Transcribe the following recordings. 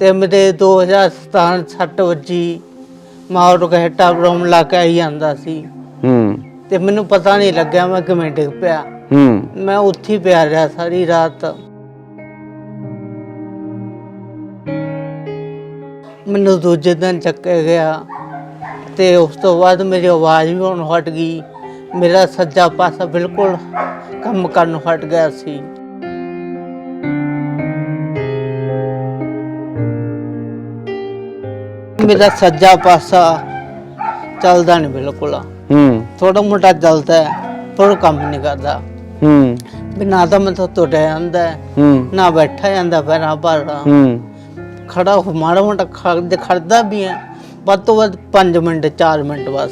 ਤੇ ਮੇਰੇ 2017 ਸੱਟ ਵੱਜੀ। ਮਾਰ ਕੇ ਟਾਬਰਮ ਲਾ ਕੇ ਆਈ ਜਾਂਦਾ ਸੀ। ਹੂੰ। ਤੇ ਮੈਨੂੰ ਪਤਾ ਨਹੀਂ ਲੱਗਿਆ ਮੈਂ ਕਿਵੇਂ ਡਿੱਗ ਪਿਆ। ਹੂੰ। ਮੈਂ ਉੱਥੇ ਹੀ ਪਿਆ ਰਿਹਾ ਸਾਰੀ ਰਾਤ। ਮੈਨੂੰ ਦੂਜੇ ਦਿਨ ਚੱਕਿਆ ਗਿਆ ਤੇ ਉਸ ਤੋਂ ਬਾਅਦ ਮੇਰੀ ਆਵਾਜ਼ ਵੀ ਹੁਣ ਹਟ ਗਈ। ਮੇਰਾ ਸੱਜਾ ਪਾਸਾ ਬਿਲਕੁਲ ਕੰਮ ਕਰਨ ਹਟ ਗਿਆ ਸੀ। ਮੇਰਾ ਸੱਜਾ ਪਾਸਾ ਚੱਲਦਾ ਨਹੀਂ ਬਿਲਕੁਲ। ਹੂੰ। ਥੋੜਾ ਮੋਟਾ ਚੱਲਦਾ ਹੈ ਪਰ ਉਹ ਕੰਮ ਨਹੀਂ ਕਰਦਾ। ਹੂੰ। ਵੀ ਨਾ ਤਾਂ ਮੈਂ ਤੁਰਿਆ ਜਾਂਦਾ ਹੈ, ਹੂੰ। ਨਾ ਬੈਠਾ ਜਾਂਦਾ ਪੈਰਾਂ ਪਰ ਹੂੰ। ਖੜਾ ਹੋ ਮਾੜਾ ਮੋਟਾ ਖੜ ਖੜਦਾ ਵੀ ਹੈ ਵੱਧ ਤੋਂ ਵੱਧ 5 ਮਿੰਟ 4 ਮਿੰਟ ਬਸ।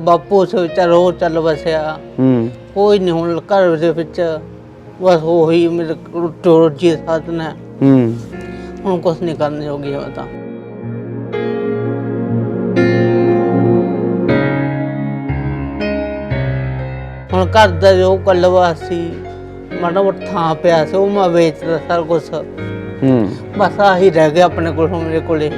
ਬਾਪੂ ਸੇ ਚਲੋ ਚੱਲ ਵਸਿਆ। ਹੂੰ। ਕੋਈ ਨਹੀਂ ਹੁਣ ਘਰ ਦੇ ਵਿੱਚ ਬਸ ਉਹੀ ਮੇਰੇ ਰੋਜੀ ਸਾਧਨ ਹੈ। ਹੂੰ। ਹੁਣ ਕੁਛ ਨਹੀਂ ਕਰਨ ਜੋਗੀ ਮੈਂ ਤਾਂ। ਹੁਣ ਘਰ ਦਾ ਜੋ ਕੱਲਵਾ ਸੀ ਮਾੜਾ ਮੋਟਾ ਥਾਂ ਪਿਆ ਸੀ ਉਹ ਮੈਂ ਵੇਚਦਾ ਸਾਰਾ ਕੁਛ। ਹੂੰ। ਬਸ ਆਹੀ ਰਹਿ ਗਿਆ ਆਪਣੇ ਕੋਲ ਹੁਣ ਮੇਰੇ ਕੋਲੇ।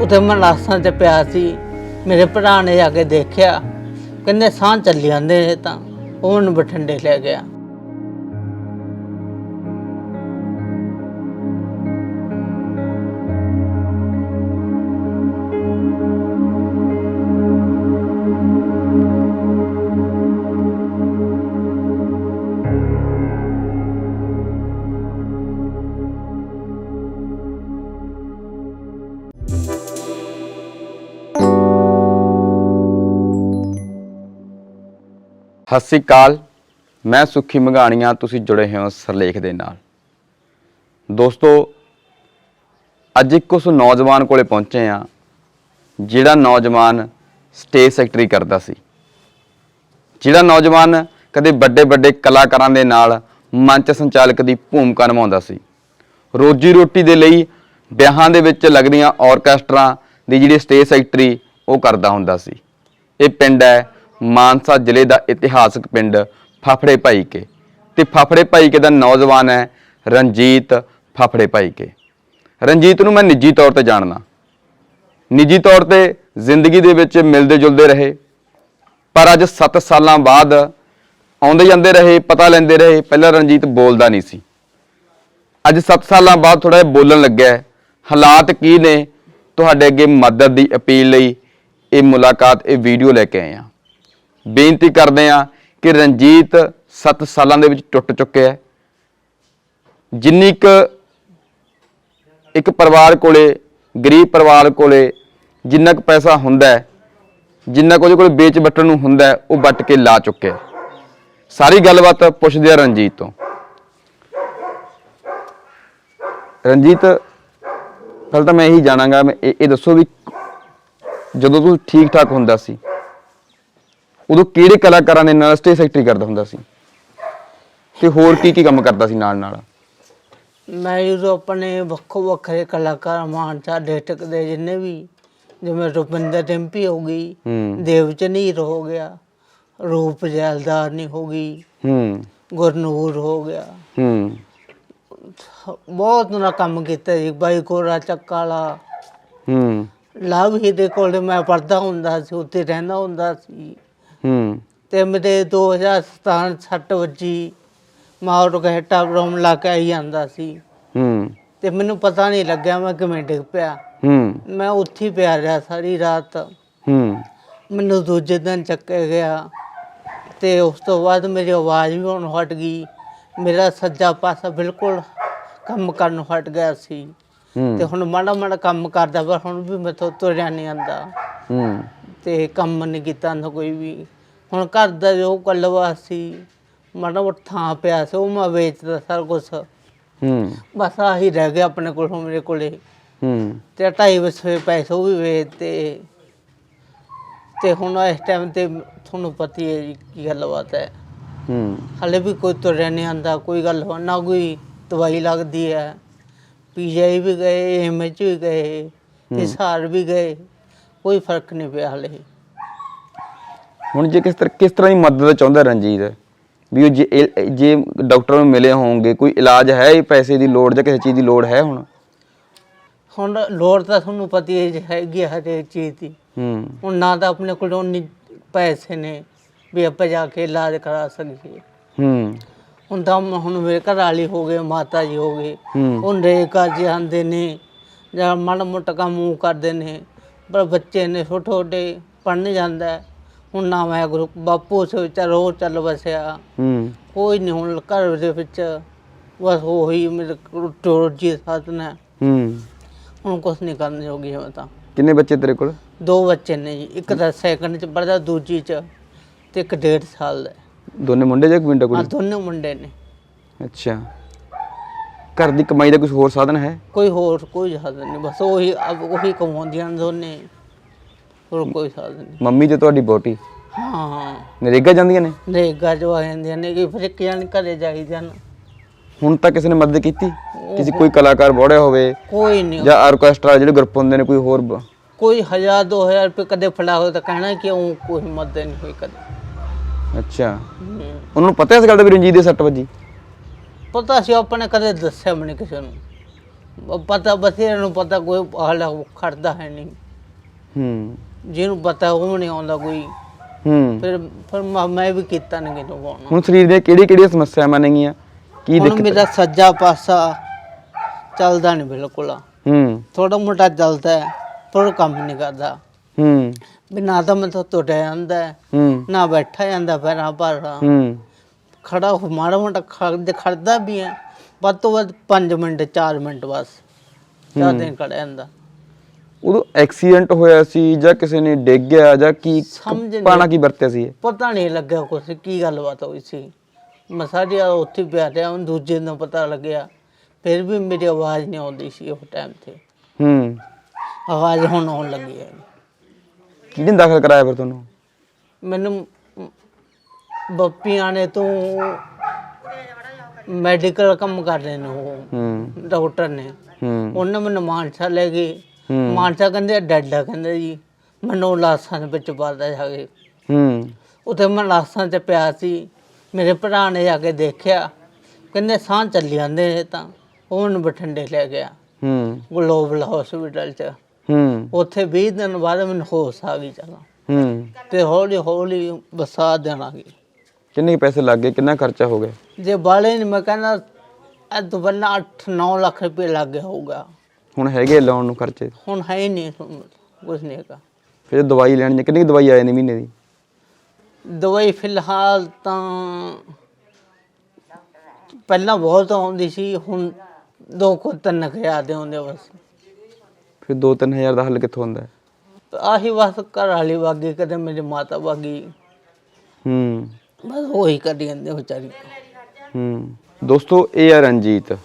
ਉੱਥੇ ਮੈਂ ਲਾਸਾਂ ਤੇ ਪਿਆ ਸੀ। ਮੇਰੇ ਭਰਾ ਨੇ ਜਾ ਕੇ ਦੇਖਿਆ। ਕਹਿੰਦੇ ਸਾਹ ਚੱਲੀ ਜਾਂਦੇ ਨੇ ਤਾਂ। ਉਹਨੂੰ ਬਠਿੰਡੇ ਲੈ ਗਿਆ। ਸਤਿ ਸ੍ਰੀ ਅਕਾਲ। ਮੈਂ ਸੁਖੀ ਮੰਗਾਣੀਆਂ ਤੁਸੀਂ ਜੁੜੇ ਹੋ ਸਰਲੇਖ ਦੇ ਨਾਲ। ਦੋਸਤੋ, ਅੱਜ ਇੱਕ ਉਸ ਨੌਜਵਾਨ ਕੋਲੇ ਪਹੁੰਚੇ ਆ ਜਿਹੜਾ ਨੌਜਵਾਨ ਸਟੇਜ ਸੈਕਟਰੀ ਕਰਦਾ ਸੀ। ਜਿਹੜਾ ਨੌਜਵਾਨ ਕਦੇ ਵੱਡੇ ਵੱਡੇ ਕਲਾਕਾਰਾਂ ਦੇ ਨਾਲ ਮੰਚ ਸੰਚਾਲਕ ਦੀ ਭੂਮਿਕਾ ਨਿਭਾਉਂਦਾ ਸੀ। ਰੋਜੀ ਰੋਟੀ ਦੇ ਲਈ ਵਿਆਹਾਂ ਦੇ ਵਿੱਚ ਲੱਗਦੀਆਂ ਆਰਕੈਸਟਰਾ ਦੀ ਜਿਹੜੀ ਸਟੇਜ ਸੈਕਟਰੀ ਉਹ ਕਰਦਾ ਹੁੰਦਾ ਸੀ। ਇਹ ਪਿੰਡ ਹੈ ਮਾਨਸਾ ਜ਼ਿਲ੍ਹੇ ਦਾ ਇਤਿਹਾਸਕ ਪਿੰਡ ਫਫੜੇ ਭਾਈਕੇ ਤੇ ਫਾਫੜੇ ਭਾਈ ਦਾ ਨੌਜਵਾਨ ਹੈ ਰਣਜੀਤ ਫਫੜੇ ਭਾਈਕੇ। ਰਣਜੀਤ ਨੂੰ ਮੈਂ ਨਿੱਜੀ ਤੌਰ ਤੇ ਜਾਣਦਾ। ਨਿੱਜੀ ਤੌਰ ਤੇ ਜ਼ਿੰਦਗੀ ਦੇ ਵਿੱਚ ਮਿਲਦੇ ਜੁਲਦੇ ਰਹੇ। ਪਰ ਅੱਜ 7 ਸਾਲਾਂ ਬਾਅਦ ਆਉਂਦੇ ਜਾਂਦੇ ਰਹੇ, ਪਤਾ ਲੈਂਦੇ ਰਹੇ, ਪਹਿਲਾਂ ਰਣਜੀਤ ਬੋਲਦਾ ਨਹੀਂ ਸੀ। ਅੱਜ 7 ਸਾਲਾਂ ਬਾਅਦ ਥੋੜਾ ਜਿਹਾ ਬੋਲਣ ਲੱਗਿਆ ਹਾਲਾਤ ਕੀ ਨੇ? ਤੁਹਾਡੇ ਅੱਗੇ ਮਦਦ ਦੀ ਅਪੀਲ ਲਈ ਇਹ ਮੁਲਾਕਾਤ, ਇਹ ਵੀਡੀਓ ਲੈ ਕੇ ਆਏ ਆ ਬੇਨਤੀ ਕਰਦੇ ਆ ਕਿ ਰਣਜੀਤ 7 ਸਾਲਾਂ ਦੇ ਵਿੱਚ ਟੁੱਟ ਚੁੱਕਿਆ ਹੈ। ਜਿੰਨੀ ਕੁ ਇੱਕ ਪਰਿਵਾਰ ਕੋਲੇ, ਗਰੀਬ ਪਰਿਵਾਰ ਕੋਲੇ ਜਿੰਨਾ ਕੁ ਪੈਸਾ ਹੁੰਦਾ ਹੈ, ਜਿੰਨਾ ਕੁ ਉਹਦੇ ਕੋਲ ਵੇਚ ਵੱਟਣ ਨੂੰ ਹੁੰਦਾ ਉਹ ਵੱਟ ਕੇ ਲਾ ਚੁੱਕਿਆ ਸਾਰੀ ਗੱਲਬਾਤ ਪੁੱਛਦੇ ਆ ਰਣਜੀਤ ਤੋਂ। ਰਣਜੀਤ ਪਹਿਲਾਂ ਤਾਂ ਮੈਂ ਇਹੀ ਜਾਣਾਂਗਾ, ਮੈਂ ਇਹ ਇਹ ਦੱਸੋ ਵੀ ਜਦੋਂ ਤੂੰ ਠੀਕ ਠਾਕ ਹੁੰਦਾ ਸੀ ਉਦੋਂ ਕਿਹੜੇ ਕਲਾਕਾਰਾਂ ਦੇ ਨਾਲ ਸਟੇਜ ਸੈਕਟਰੀ ਕਰਦਾ ਹੁੰਦਾ ਸੀ? ਤੇ ਹੋਰ ਕੀ ਕੀ ਕੰਮ ਕਰਦਾ ਸੀ ਨਾਲ ਨਾਲ? ਮੈਂ ਜਦੋਂ ਆਪਣੇ ਵੱਖੋ ਵੱਖਰੇ ਕਲਾਕਾਰ ਮਾਨਸਾ ਡਿਸਟ੍ਰਿਕਟ ਦੇ ਜਿੰਨੇ ਵੀ ਜਿਵੇਂ ਰੁਪਿੰਦਰ ਟੈਂਪੀ ਹੋ ਗਈ ਹੂੰ। ਦੇਵਚਨੀਰ ਹੋ ਗਿਆ ਰੂਪ ਜੈਲਦਾਰ ਨਹੀਂ ਹੋ ਗਈ ਹੂੰ। ਗੁਰਨੂਰ ਹੋ ਗਿਆ। ਹੂੰ। ਬਹੁਤ ਨਾ ਕੰਮ ਕੀਤਾ ਜੀ ਬਾਈ ਕੋਰਾ ਚੱਕਾਲਾ ਹੂੰ। ਲਵ ਹੀ ਦੇ ਕੋਲ ਮੈਂ ਪੜਦਾ ਹੁੰਦਾ ਸੀ ਉੱਥੇ ਰਹਿੰਦਾ ਹੁੰਦਾ ਸੀ। ਹੂੰ। ਤੇ ਮੇਰੇ 2017 ਸੱਟ ਵੱਜੀ। ਮਾਰ ਕੇ ਟਾਬਰਮ ਲਾ ਕੇ ਆਈ ਜਾਂਦਾ ਸੀ। ਹੂੰ। ਤੇ ਮੈਨੂੰ ਪਤਾ ਨਹੀਂ ਲੱਗਿਆ ਮੈਂ ਕਿਵੇਂ ਡਿੱਗ ਪਿਆ। ਹੂੰ। ਮੈਂ ਉੱਥੇ ਹੀ ਪਿਆ ਰਿਹਾ ਸਾਰੀ ਰਾਤ। ਹੂੰ। ਮੈਨੂੰ ਦੂਜੇ ਦਿਨ ਚੱਕਿਆ ਗਿਆ। ਤੇ ਉਸ ਤੋਂ ਬਾਅਦ ਮੇਰੀ ਆਵਾਜ਼ ਵੀ ਹੁਣ ਹਟ ਗਈ। ਮੇਰਾ ਸੱਜਾ ਪਾਸਾ ਬਿਲਕੁਲ ਕੰਮ ਕਰਨ ਹਟ ਗਿਆ ਸੀ। ਹੂੰ। ਤੇ ਹੁਣ ਮਾੜਾ ਮਾੜਾ ਕੰਮ ਕਰਦਾ ਪਰ ਹੁਣ ਵੀ ਮੈਥੋਂ ਤੁਰਿਆ ਨਹੀਂ ਆਂਦਾ ਹੂੰ। ਤੇ ਕੰਮ ਨਹੀਂ ਕੀਤਾ ਨਾ ਕੋਈ ਵੀ। ਹੁਣ ਘਰ ਦਾ ਜੋ ਕੱਲਵਾ ਸੀ ਮਾੜਾ ਮੋਟਾ ਥਾਂ ਪਿਆ ਸੀ ਉਹ ਮੈਂ ਵੇਚਦਾ ਸਾਰਾ ਕੁਛ। ਹੂੰ। ਬਸ ਆਹੀ ਰਹਿ ਗਿਆ ਆਪਣੇ ਕੋਲ ਹੁਣ ਮੇਰੇ ਕੋਲੇ। ਹੂੰ। ਤੇ ਢਾਈ ਵਸੇ ਪੈਸੇ ਉਹ ਵੀ ਵੇਚਤੇ। ਤੇ ਹੁਣ ਇਸ ਟਾਈਮ ਤੇ ਤੁਹਾਨੂੰ ਪਤਾ ਹੀ ਹੈ ਜੀ ਕੀ ਗੱਲਬਾਤ ਹੈ। ਹੂੰ। ਹਲੇ ਵੀ ਕੋਈ ਤੁਰਿਆ ਨਹੀਂ ਆਂਦਾ ਕੋਈ ਗੱਲ ਹੋ- ਨਾ ਕੋਈ ਦਵਾਈ ਲੱਗਦੀ ਹੈ। ਪੀਜੀਆਈ ਵੀ ਗਏ ਐਮਐਚ ਵੀ ਗਏ ਸਾਲ ਵੀ ਗਏ। ਕੋਈ ਫ਼ਰਕ ਨਹੀਂ ਪਿਆ ਹਲੇ। ਹੁਣ ਜੇ ਕਿਸ ਤਰ੍ਹਾਂ ਕਿਸ ਤਰ੍ਹਾਂ ਦੀ ਮਦਦ ਚਾਹੁੰਦਾ ਰਣਜੀਤ? ਵੀ ਉਹ ਜੇ ਇਹ- ਜੇ ਡਾਕਟਰ ਨੂੰ ਮਿਲੇ ਹੋਣਗੇ ਕੋਈ ਇਲਾਜ ਹੈ ਇਹ ਪੈਸੇ ਦੀ ਲੋੜ ਜਾਂ ਕਿਸੇ ਚੀਜ਼ ਦੀ ਲੋੜ ਹੈ ਹੁਣ? ਹੁਣ ਲੋੜ ਤਾਂ ਤੁਹਾਨੂੰ ਪਤੀ ਹੈ ਜੀ, ਹੈਗੀ ਆ ਹਰੇਕ ਚੀਜ਼ ਦੀ। ਹੂੰ। ਹੁਣ ਨਾ ਤਾਂ ਆਪਣੇ ਕੋਲ ਉਨੀ ਪੈਸੇ ਨੇ ਵੀ ਆਪਾਂ ਜਾ ਕੇ ਇਲਾਜ ਕਰਾ ਸਕੀਏ। ਹੂੰ। ਹੁਣ ਤਾਂ ਮ- ਹੁਣ ਮੇਰੇ ਘਰ ਵਾਲੀ ਹੋ ਗਏ ਮਾਤਾ ਜੀ ਹੋ ਗਏ। ਹੂੰ। ਉਹ ਰੇਕਾ ਜੀ ਆਂਦੇ ਨੇ ਜਾਂ ਮਾੜਾ ਮੋਟਾ ਕੰਮ ਕਰਦੇ ਨੇ। ਪਰ ਬੱਚੇ ਨੇ ਛੋਟੇ ਛੋਟੇ ਪੜ੍ਹਨ ਜਾਂਦਾ ਹੈ। ਹੁਣ ਨਾ ਮੈਂ ਗੁਰੂ ਬਾਪੂ ਸੇ ਚਲੋ ਚੱਲ ਵਸਿਆ। ਹੂੰ। ਕੋਈ ਨਹੀਂ ਹੁਣ ਘਰ ਦੇ ਵਿੱਚ ਬਸ ਉਹੀ ਮੇਰੇ ਟੋਰ ਜੀ ਸਾਧਨ ਹੈ। ਹੂੰ। ਹੁਣ ਕੁਛ ਨਹੀਂ ਕਰਨ ਜੋਗੀ ਮੈਂ ਤਾਂ। ਕਿੰਨੇ ਬੱਚੇ ਤੇਰੇ ਕੋਲ? ਦੋ ਬੱਚੇ ਨੇ ਜੀ ਇੱਕ ਤਾਂ ਸੈਕੰਡ ਚ ਪੜਦਾ ਦੂਜੀ ਚ ਤੇ ਇੱਕ ਡੇਢ ਸਾਲ ਦਾ ਹੈ। ਦੋਨੇ ਮੁੰਡੇ ਜਾਂ ਇੱਕ ਮੁੰਡਾ ਆ ਕੁੜੀ? ਦੋਨੇ ਮੁੰਡੇ ਨੇ। ਅੱਛਾ। ਘਰ ਦੀ ਕਮਾਈ ਦਾ ਕੁਝ ਹੋਰ ਸਾਧਨ ਹੈ? ਕੋਈ ਹੋਰ ਕੋਈ ਸਾਧਨ ਨਹੀਂ ਬਸ ਉਹੀ ਅਬ ਉਹੀ ਕਮਾਉਂਦੀਆਂ ਨੇ ਦੋਨੇ। ਹੋਰ ਕੋਈ ਸਾਧਨ ਨਹੀਂ। ਮੰਮੀ ਤੇ ਤੁਹਾਡੀ ਬੋਟੀ ਹਾਂ। ਹਾਂ ਨਰੇਗਾ ਜਾਂਦੀਆਂ ਨੇ? ਨੇ ਗੱਜ ਆ ਜਾਂਦੀਆਂ ਨੇ ਕਿ ਫਿਰ ਇੱਕ ਜਾਨ ਘਰੇ ਜਾਈਦੇ ਹਨ ਹੁਣ ਤੱਕ ਕਿਸੇ ਨੇ ਮਦਦ ਕੀਤੀ? ਕਿਸੇ ਕੋਈ ਕਲਾਕਾਰ ਬੋੜਿਆ ਹੋਵੇ ਕੋਈ ਨਹੀਂ। ਜਾਂ ਆਰਕੈਸਟਰਾ ਜਿਹੜੇ ਗਰੁੱਪ ਹੁੰਦੇ ਨੇ ਕੋਈ ਹੋਰ ਬ- ਕੋਈ ਹਜ਼ਾਰ ਦੋ ਹਜ਼ਾਰ ਰੁਪਏ ਕਦੇ ਫੜਾ ਹੋ ਤਾਂ ਕਹਿਣਾ ਕਿ ਉਹ ਕੋਈ ਮਦਦ ਨਹੀਂ ਹੋਈ ਕਦੇ। ਅੱਛਾ। ਹਮ। ਉਹਨਾਂ ਨੂੰ ਪਤਾ ਇਸ ਗੱਲ ਦਾ ਵੀ ਰਣਜੀਤ ਦੇ ਸੱਟ ਵੱਜੀ? ਪਤਾ ਸੀ ਆਪਣੇ ਕਦੇ ਦੱਸਿਆ ਨਹੀਂ ਕਿਸੇ ਨੂੰ। ਪਤਾ ਬਥੇਰੇ ਨੂੰ ਪਤਾ ਕੋਈ ਹਾਲਾ ਖੜਦਾ ਹੈ ਨਹੀਂ। ਹੂੰ। ਜਿਹਨੂੰ ਪਤਾ ਉਹ ਨਹੀਂ ਆਉਂਦਾ ਕੋਈ। ਹੂੰ। ਫਿਰ ਫਿਰ ਮੈਂ ਮੈਂ ਵੀ ਕੀਤਾ ਨਹੀਂ ਕਿਨੂੰ ਪਾਉਣਾ ਹੁਣ ਸਰੀਰ ਦੀਆਂ ਕਿਹੜੀ ਕਿਹੜੀਆਂ ਸਮੱਸਿਆਵਾਂ ਨੇਗੀਆਂ ਕੀ ਹੁਣ ਦਿੱਕਤ ਮੇਰਾ ਸੱਜਾ ਪਾਸਾ ਚੱਲਦਾ ਨਹੀਂ ਬਿਲਕੁਲ। ਹੂੰ। ਥੋੜਾ ਮੋਟਾ ਚੱਲਦਾ ਹੈ ਪਰ ਕੰਮ ਨਹੀਂ ਕਰਦਾ। ਹੂੰ। ਵੀ ਨਾ ਤਾਂ ਮੈਂ ਤੋਂ ਤੁਰਿਆ ਜਾਂਦਾ ਹੈ, ਹੂੰ। ਨਾ ਬੈਠਾ ਜਾਂਦਾ ਪੈਰਾਂ ਪਰ ਹੂੰ। ਖੜਾ ਹੋ ਮਾੜਾ ਮੋਟਾ ਖੜ ਖੜਦਾ ਵੀ ਹੈ ਵੱਧ ਤੋਂ ਵੱਧ 5 ਮਿੰਟ 4 ਮਿੰਟ ਬਸ। ਜ਼ਿਆਦਾ ਨਹੀਂ ਖੜਿਆ ਉਦੋਂ ਐਕਸੀਡੈਂਟ ਹੋਇਆ ਸੀ ਜਾਂ ਕਿਸੇ ਨੇ ਡਿੱਗ ਗਿਆ ਜਾਂ ਕੀ ਸਮਝ ਨਹੀਂ- ਪਾਣਾ ਕੀ ਵਰਤਿਆ ਸੀ ਇਹ? ਪਤਾ ਨਹੀਂ ਲੱਗਿਆ ਕੁਛ ਕੀ ਗੱਲਬਾਤ ਹੋਈ ਸੀ। ਮੈਂ ਸਾਰੀ ਰਾਤ ਉੱਥੇ ਹੀ ਪਿਆ ਰਿਹਾ ਦੂਜੇ ਨੂੰ ਪਤਾ ਲੱਗਿਆ। ਫਿਰ ਵੀ ਮੇਰੀ ਆਵਾਜ਼ ਨਹੀਂ ਆਉਂਦੀ ਸੀ ਉਹ ਟਾਈਮ ਤੇ। ਹੂੰ। ਆਵਾਜ਼ ਹੁਣ ਆਉਣ ਲੱਗੀ ਹੈ। ਕਿਹਨੇ ਦਾਖਲ ਕਰਾਇਆ ਫਿਰ ਤੁਹਾਨੂੰ? ਮੈਨੂੰ ਬੱਪੀਆਂ ਨੇ ਤੋਂ ਮੈਡੀਕਲ ਕੰਮ ਕਰ ਰਹੇ ਨੇ ਉਹ ਹੂੰ। ਡਾਕਟਰ ਨੇ। ਹੂੰ। ਉਹਨੇ ਮੈਨੂੰ ਮਾਨਸਾ ਲੈ ਗਏ। ਮਾਨਸਾ ਕਹਿੰਦੇ ਡੈਡਾ ਕਹਿੰਦੇ ਜੀ ਮੈਨੂੰ ਲਾਸਾਂ ਦੇ ਵਿੱਚ ਪਾਦਾ ਜਾ ਕੇ। ਹੂੰ। ਉੱਥੇ ਮੈਂ ਲਾਸਾਂ 'ਚ ਪਿਆ ਸੀ। ਮੇਰੇ ਭਰਾ ਨੇ ਜਾ ਕੇ ਦੇਖਿਆ। ਕਹਿੰਦੇ ਸਾਹ ਚੱਲੀ ਜਾਂਦੇ ਨੇ ਤਾਂ। ਉਹ ਮੈਨੂੰ ਬਠਿੰਡੇ ਲੈ ਗਿਆ। ਹੂੰ। ਗਲੋਬਲ ਹਸਪੀਟਲ 'ਚ। ਹੂੰ। ਉੱਥੇ 20 ਦਿਨ ਬਾਅਦ ਮੈਨੂੰ ਹੋਸ਼ ਆ ਗਈ ਚਲਾ ਹੂੰ। ਤੇ ਹੌਲੀ ਹੌਲੀ ਬਸਾ ਦੇਣਾ ਗਈ ਕਿੰਨੇ ਕੁ ਪੈਸੇ ਲੱਗ ਗਏ ਕਿੰਨਾ ਖਰਚਾ ਹੋ ਗਿਆ? ਜੇ ਬਾਲੇ ਨਹੀਂ ਮੈਂ ਕਹਿੰਦਾ ਇਹ ਪਹਿਲਾਂ 8-9 ਲੱਖ ਰੁਪਏ ਲੱਗ ਗਿਆ ਹੋਊਗਾ। ਹੁਣ ਹੈਗੇ ਲਾਉਣ ਨੂੰ ਖਰਚੇ? ਹੁਣ ਹੈ ਹੀ ਨਹੀਂ ਕੁਝ ਨਹੀਂ ਹੈਗਾ। ਫਿਰ ਦਵਾਈ ਲੈਣੀ ਹੈ ਕਿੰਨੀ ਕੁ ਦਵਾਈ ਆ ਜਾਂਦੀ ਮਹੀਨੇ ਦੀ? ਦਵਾਈ ਫਿਲਹਾਲ ਤਾਂ ਪਹਿਲਾਂ ਬਹੁਤ ਆਉਂਦੀ ਸੀ ਹੁਣ ਦੋ ਕੋ ਤਿੰਨ ਹਜ਼ਾਰ ਦੇ ਹੁੰਦੇ ਬਸ। ਫਿਰ 2-3000 ਦਾ ਹੱਲ ਕਿੱਥੋਂ ਹੁੰਦਾ ਹੈ? ਆਹੀ ਬਸ ਘਰ ਵਾਲੀ ਵਾਗੀ ਕਦੇ ਮੇਰੀ ਮਾਤਾ ਵਾਗੀ। ਹੂੰ। ਬਸ ਉਹੀ ਕਰੀ ਜਾਂਦੇ ਵਿਚਾਰੀ। ਹੂੰ। ਦੋਸਤੋ, ਇਹ ਆ ਰਣਜੀਤ।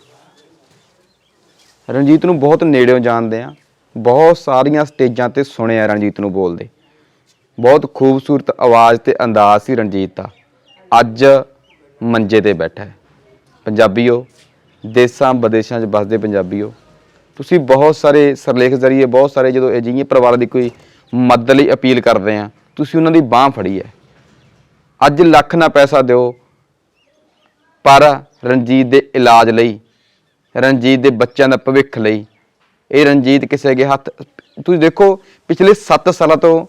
ਰਣਜੀਤ ਨੂੰ ਬਹੁਤ ਨੇੜਿਓਂ ਜਾਣਦੇ ਆ। ਬਹੁਤ ਸਾਰੀਆਂ ਸਟੇਜਾਂ ਤੇ ਸੁਣਿਆ ਰਣਜੀਤ ਨੂੰ ਬੋਲਦੇ। ਬਹੁਤ ਖੂਬਸੂਰਤ ਆਵਾਜ਼ ਤੇ ਅੰਦਾਜ਼ ਸੀ ਰਣਜੀਤ ਦਾ। ਅੱਜ ਮੰਜੇ ਤੇ ਬੈਠਾ ਹੈ। ਪੰਜਾਬੀਓ, ਦੇਸਾਂ ਵਿਦੇਸ਼ਾਂ 'ਚ ਵੱਸਦੇ ਪੰਜਾਬੀਓ, ਤੁਸੀਂ ਬਹੁਤ ਸਾਰੇ ਸਰਲੇਖ ਜ਼ਰੀਏ, ਬਹੁਤ ਸਾਰੇ ਜਦੋਂ ਅਜਿਹੀਆਂ ਪਰਿਵਾਰਾਂ ਦੀ ਕੋਈ ਮਦਦ ਲਈ ਅਪੀਲ ਕਰਦੇ ਆ, ਤੁਸੀਂ ਉਹਨਾਂ ਦੀ ਬਾਹ ਫੜੀ ਹੈ। ਅੱਜ ਲੱਖ ਨਾ ਪੈਸਾ ਦਿਓ, ਪਰ ਰਣਜੀਤ ਦੇ ਇਲਾਜ ਲਈ, ਰਣਜੀਤ ਦੇ ਬੱਚਿਆਂ ਦਾ ਭਵਿੱਖ ਲਈ, ਇਹ ਰਣਜੀਤ ਕਿਸੇ ਅੱਗੇ ਹੱਥ, ਤੁਸੀਂ ਦੇਖੋ ਪਿਛਲੇ 7 ਸਾਲਾਂ ਤੋਂ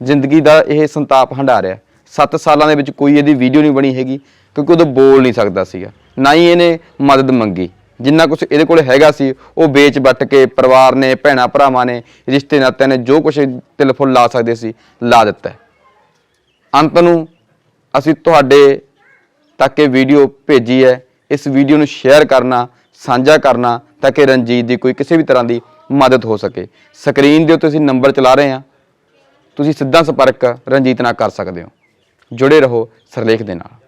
ਜ਼ਿੰਦਗੀ ਦਾ ਇਹ ਸੰਤਾਪ ਹੰਡਾ ਰਿਹਾ 7 ਸਾਲਾਂ ਦੇ ਵਿੱਚ ਕੋਈ ਇਹਦੀ ਵੀਡੀਓ ਨਹੀਂ ਬਣੀ ਹੈਗੀ, ਕਿਉਂਕਿ ਉਦੋਂ ਬੋਲ ਨਹੀਂ ਸਕਦਾ ਸੀਗਾ। ਨਾ ਹੀ ਇਹਨੇ ਮਦਦ ਮੰਗੀ। ਜਿੰਨਾ ਕੁਝ ਇਹਦੇ ਕੋਲ ਹੈਗਾ ਸੀ, ਉਹ ਵੇਚ ਵੱਟ ਕੇ ਪਰਿਵਾਰ ਨੇ, ਭੈਣਾ ਭਰਾਵਾਂ ਨੇ ਰਿਸ਼ਤੇ ਨਾਤਿਆਂ ਨੇ, ਜੋ ਕੁਝ ਤਿਲ ਫੁੱਲ ਲਾ ਸਕਦੇ ਸੀ, ਲਾ ਦਿੱਤਾ। ਅੰਤ ਨੂੰ ਅਸੀਂ ਤੁਹਾਡੇ ਤੱਕ ਇਹ ਵੀਡੀਓ ਭੇਜੀ ਹੈ। ਇਸ ਵੀਡੀਓ ਨੂੰ ਸ਼ੇਅਰ ਕਰਨਾ, ਸਾਂਝਾ ਕਰਨਾ ਤਾਂ ਕਿ ਰਣਜੀਤ ਦੀ ਕੋਈ ਕਿਸੇ ਵੀ ਤਰ੍ਹਾਂ ਦੀ ਮਦਦ ਹੋ ਸਕੇ। ਸਕਰੀਨ ਦੇ ਉੱਤੇ ਅਸੀਂ ਨੰਬਰ ਚਲਾ ਰਹੇ ਹਾਂ। ਤੁਸੀਂ ਸਿੱਧਾ ਸੰਪਰਕ ਰਣਜੀਤ ਨਾਲ ਕਰ ਸਕਦੇ ਹੋ। ਜੁੜੇ ਰਹੋ ਸਰਲੇਖ ਦੇ ਨਾਲ।